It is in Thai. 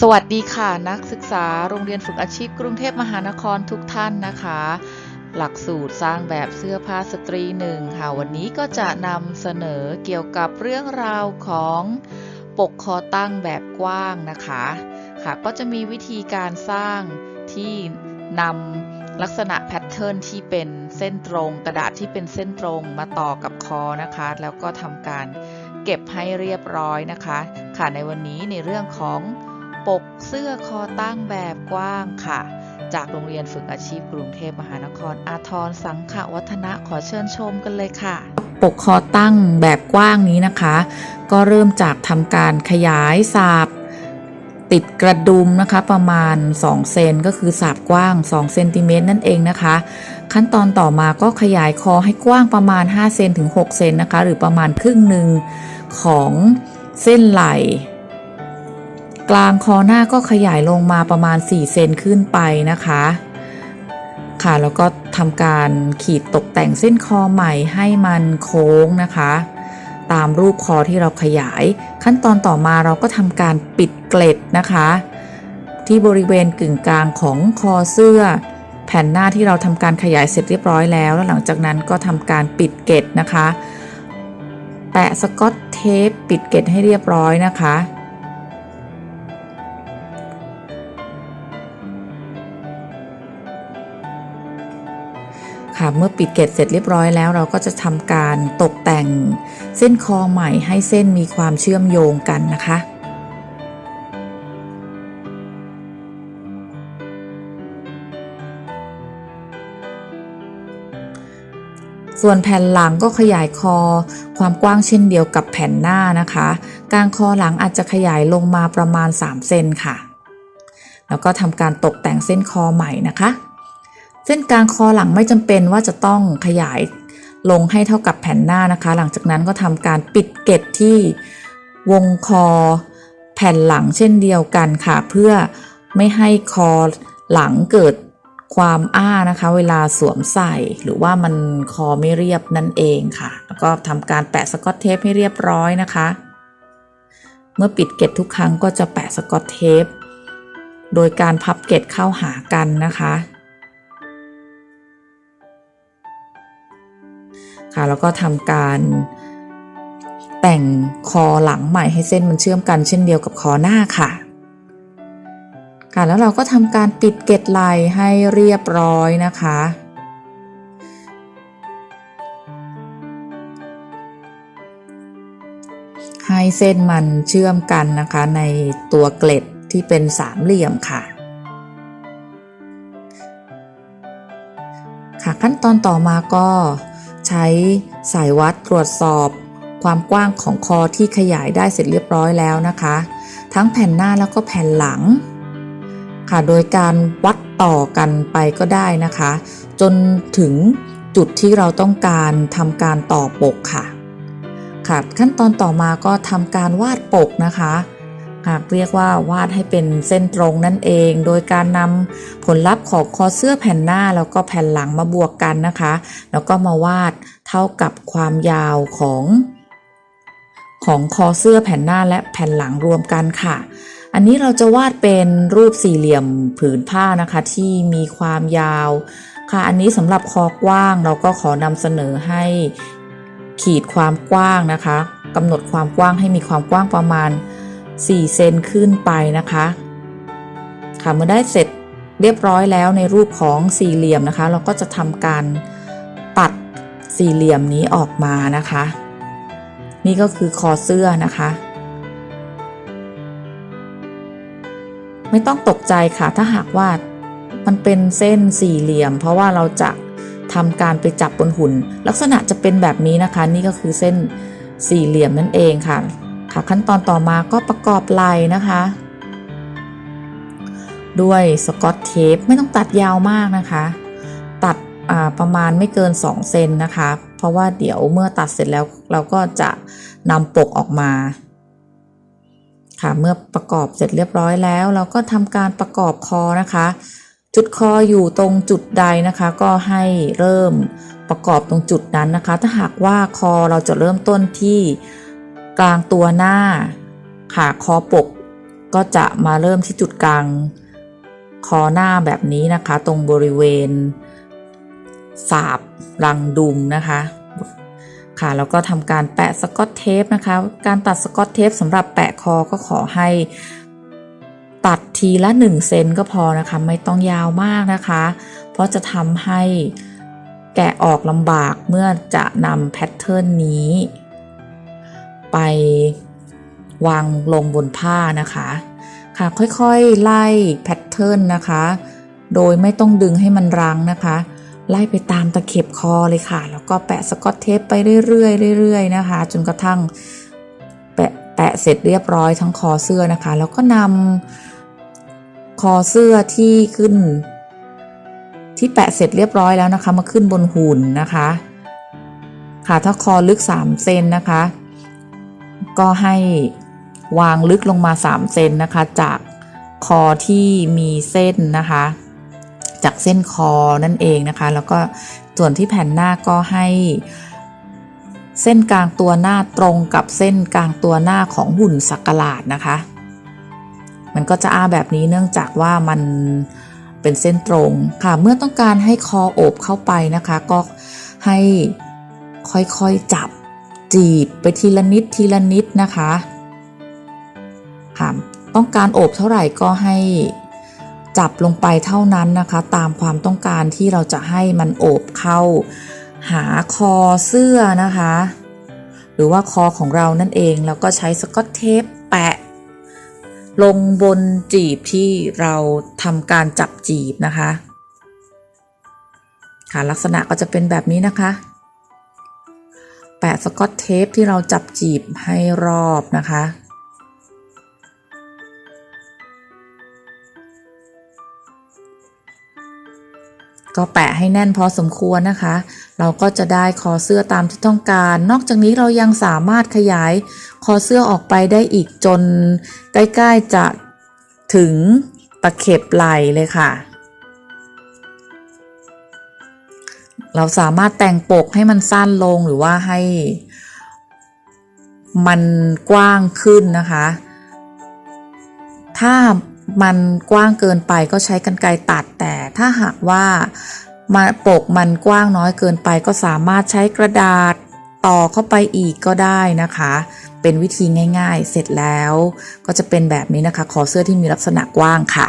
สวัสดีค่ะ นักศึกษาโรงเรียนฝึกอาชีพกรุงเทพมหานครทุกท่านนะคะ หลักสูตรสร้างแบบเสื้อผ้าสตรีหนึ่งค่ะ วันนี้ก็จะนำเสนอเกี่ยวกับเรื่องราวของปกคอตั้งแบบกว้างนะคะค่ะก็จะมีวิธีการสร้างที่นำลักษณะแพทเทิร์นที่เป็นเส้นตรง กระดาษที่เป็นเส้นตรงมาต่อกับคอนะคะ แล้วก็ทำการเก็บให้เรียบร้อยนะคะ ค่ะในวันนี้ในเรื่องของ ปกเสื้อคอตั้งแบบกว้างค่ะ จากโรงเรียนฝึกอาชีพกรุงเทพมหานคร อาทรสังขวัฒนะขอเชิญชมกันเลยค่ะ ปกคอตั้งแบบกว้างนี้นะคะ ก็เริ่มจากทำการขยายสาบติดกระดุมนะคะประมาณ 2 เซนก็คือสาบกว้าง2เซนติเมตรนั่นเองนะคะ ขั้นตอนต่อมาก็ขยายคอให้กว้างประมาณ5เซนถึง6เซนนะคะ หรือประมาณครึ่งหนึ่งของเส้นไหล่ กลางคอหน้าก็ขยายลงมาประมาณ 4 เซนขึ้นไปนะคะ ค่ะแล้วก็ทำการขีดตกแต่งเส้นคอใหม่ให้มันโค้งนะคะ ตามรูปคอที่เราขยาย ขั้นตอนต่อมาเราก็ทำการปิดเกล็ดนะคะ ที่บริเวณกึ่งกลางของคอเสื้อ แผ่นหน้าที่เราทำการขยายเสร็จเรียบร้อยแล้ว แล้วหลังจากนั้นก็ทำการปิดเกล็ดนะคะ แปะสกอตเทปปิดเกล็ดให้เรียบร้อยนะคะ เมื่อปิดเกล็ดเสร็จเรียบร้อยแล้ว เราก็จะทำการตกแต่งเส้นคอใหม่ให้เส้นมีความเชื่อมโยงกันนะคะส่วนแผ่นหลังก็ขยายคอความกว้างเช่นเดียวกับแผ่นหน้านะคะกลางคอหลังอาจจะขยายลงมาประมาณ 3 เซนค่ะ แล้วก็ทำการตกแต่งเส้นคอใหม่นะคะ เส้นกลางคอหลังไม่จำเป็นว่าจะต้องขยายลงให้เท่ากับแผ่นหน้านะคะ หลังจากนั้นก็ทำการปิดเกล็ดที่วงคอแผ่นหลังเช่นเดียวกันค่ะ เพื่อไม่ให้คอหลังเกิดความอ้านะคะ เวลาสวมใส่หรือว่ามันคอไม่เรียบนั่นเองค่ะ แล้วก็ทำการแปะสกอตเทปให้เรียบร้อยนะคะ เมื่อปิดเกล็ดทุกครั้งก็จะแปะสกอตเทป โดยการพับเกล็ดเข้าหากันนะคะ ค่ะแล้วก็ทำการแต่งคอหลังใหม่ให้เส้นมันเชื่อมกันเช่นเดียวกับคอหน้าค่ะ ค่ะแล้วเราก็ทำการปิดเกล็ดไหลให้เรียบร้อยนะคะ ให้เส้นมันเชื่อมกันนะคะในตัวเกล็ดที่เป็นสามเหลี่ยมค่ะค่ะขั้นตอนต่อมาก็ ใช้สายวัดตรวจสอบความกว้างของคอที่ขยายได้เสร็จเรียบร้อยแล้วนะคะ ทั้งแผ่นหน้าแล้วก็แผ่นหลัง ค่ะโดยการวัดต่อกันไปก็ได้นะคะ จนถึงจุดที่เราต้องการทำการต่อปกค่ะค่ะขั้นตอนต่อมาก็ทำการวาดปกนะคะ หากเรียกว่าวาดให้เป็นเส้นตรงนั่นเอง โดยการนำผลลัพธ์ของคอเสื้อแผ่นหน้าแล้วก็แผ่นหลังมาบวกกันนะคะ แล้วก็มาวาดเท่ากับความยาวของของคอเสื้อแผ่นหน้าและแผ่นหลังรวมกันค่ะ อันนี้เราจะวาดเป็นรูปสี่เหลี่ยมผืนผ้านะคะ ที่มีความยาวค่ะ อันนี้สำหรับคอกว้างเราก็ขอนำเสนอให้ขีดความกว้างนะคะกำหนดความกว้างให้มีความกว้างประมาณ 4 เซนขึ้นไปนะคะ ค่ะเมื่อได้เสร็จเรียบร้อยแล้วในรูปของสี่เหลี่ยมนะคะ เราก็จะทำการตัดสี่เหลี่ยมนี้ออกมานะคะ นี่ก็คือคอเสื้อนะคะ ไม่ต้องตกใจค่ะถ้าหากว่ามันเป็นเส้นสี่เหลี่ยม เพราะว่าเราจะทำการไปจับบนหุ่น ลักษณะจะเป็นแบบนี้นะคะ นี่ก็คือเส้นสี่เหลี่ยมนั่นเองค่ะ ค่ะขั้นตอนต่อมาก็ประกอบไหล่นะคะ ด้วยสกอตเทปไม่ต้องตัดยาวมากนะคะ ตัดประมาณไม่เกิน 2 เซนนะคะ เพราะว่าเดี๋ยวเมื่อตัดเสร็จแล้วเราก็จะนำปกออกมาค่ะเมื่อประกอบเสร็จเรียบร้อยแล้ว เราก็ทำการประกอบคอนะคะ จุดคออยู่ตรงจุดใดนะคะ ก็ให้เริ่มประกอบตรงจุดนั้นนะคะ ถ้าหากว่าคอเราจะเริ่มต้นที่ กลางตัวหน้าค่ะคอปก ก็จะมาเริ่มที่จุดกลาง คอหน้าแบบนี้นะคะ ตรงบริเวณ สาบรังดุมนะคะค่ะแล้วก็ทำการแปะสกอตเทปนะคะ การตัดสกอตเทปสำหรับแปะคอก็ขอให้ตัดทีละ 1 เซนก็พอนะคะ ไม่ต้องยาวมากนะคะ เพราะจะทำให้แกะออกลำบากเมื่อจะนำแพทเทิร์นนี้ ไปวางลงบนผ้านะคะค่ะค่อยๆไล่แพทเทิร์นนะคะ โดยไม่ต้องดึงให้มันรั้งนะคะ ไล่ไปตามตะเข็บคอเลยค่ะ แล้วก็แปะสกอตเทปไปเรื่อยๆเรื่อยๆนะคะ จนกระทั่งแปะแปะเสร็จเรียบร้อยทั้งคอเสื้อนะคะ แล้วก็นำคอเสื้อที่ขึ้น ที่แปะเสร็จเรียบร้อยแล้วนะคะ มาขึ้นบนหุ่นนะคะ ค่ะถ้าคอลึก 3 เซนนะคะ ก็ให้วางลึกลงมา 3 เซนนะคะ จากคอที่มีเส้นนะคะ จากเส้นคอนั่นเองนะคะ แล้วก็ส่วนที่แผ่นหน้าก็ให้ เส้นกลางตัวหน้าตรงกับเส้นกลางตัวหน้าของหุ่นสักหลาดนะคะ มันก็จะอ้าแบบนี้เนื่องจากว่ามันเป็นเส้นตรงค่ะ เมื่อต้องการให้คอโอบเข้าไปนะคะ ก็ให้ค่อยๆจับ จีบไปทีละนิดทีละนิดนะคะค่ะต้องการโอบเท่าไหร่ก็ให้จับลงไปเท่านั้นนะคะ ตามความต้องการที่เราจะให้มันโอบเข้า หาคอเสื้อนะคะ หรือว่าคอของเรานั่นเองแล้วก็ใช้สกอตเทปแปะ ลงบนจีบที่เราทำการจับจีบนะคะค่ะลักษณะก็จะเป็นแบบนี้นะคะ แปะสกอตเทปที่เราจับจีบให้รอบนะคะ ก็แปะให้แน่นพอสมควรนะคะ เราก็จะได้คอเสื้อตามที่ต้องการ นอกจากนี้เรายังสามารถขยายคอเสื้อออกไปได้อีกจน ใกล้ ๆ จะถึงตะเข็บไหล่เลยค่ะ เราสามารถแต่งปกให้มันสั้นลงหรือว่าให้ มันกว้างขึ้นนะคะ ถ้ามันกว้างเกินไปก็ใช้กรรไกรตัดแต่ถ้าหากว่ามาปกมันกว้างน้อยเกินไปก็สามารถใช้กระดาษต่อเข้าไปอีกก็ได้นะคะ เป็นวิธีง่ายๆ เสร็จแล้วก็จะเป็นแบบนี้นะคะ ขอเสื้อที่มีลักษณะกว้างค่ะ